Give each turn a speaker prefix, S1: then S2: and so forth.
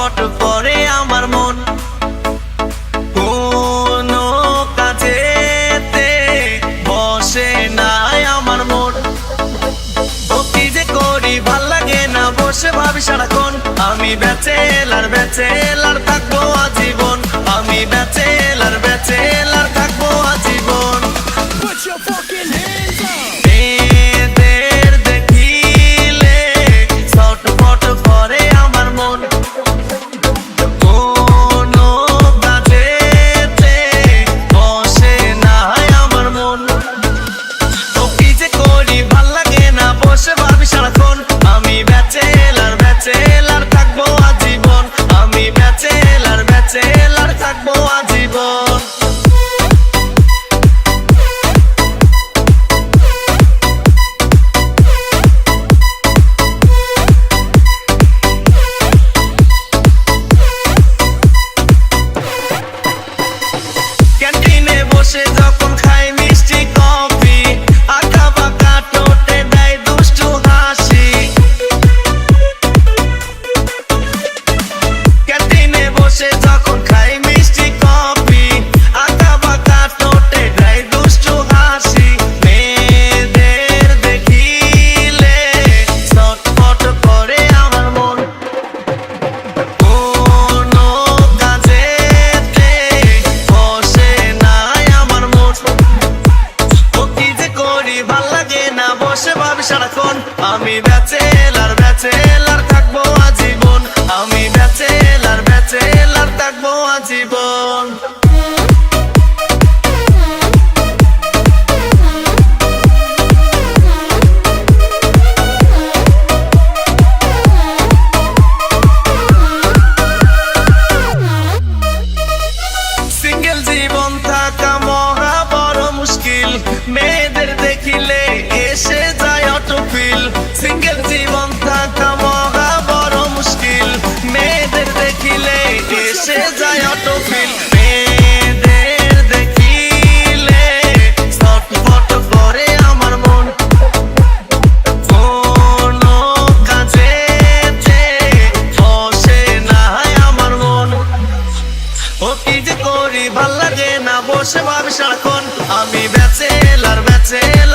S1: ছটফট করে আমার মন। কোনো কাজেতে বসে নাই আমার মন। ও যে করি, ভালো লাগে না, বসে ভাবি সারাক্ষণ। আমি বেচেলার বেচেলার থাকব আজীবন। আমি বেচেলার বেচেলার থাকব আজীবন।
S2: Put your
S1: ভালো লাগে না বসে ভাবি সারাক্ষণ। সারাক্ষণ আমি ব্যাচেলার ব্যাচেলার থাকব আজীবন। আমি ব্যাচেলার ব্যাচেলার থাকব আজীবন। করি ভালো লাগে না বসে ভাবি সারাক্ষণ। আমি ব্যাচেলার ব্যাচেলার।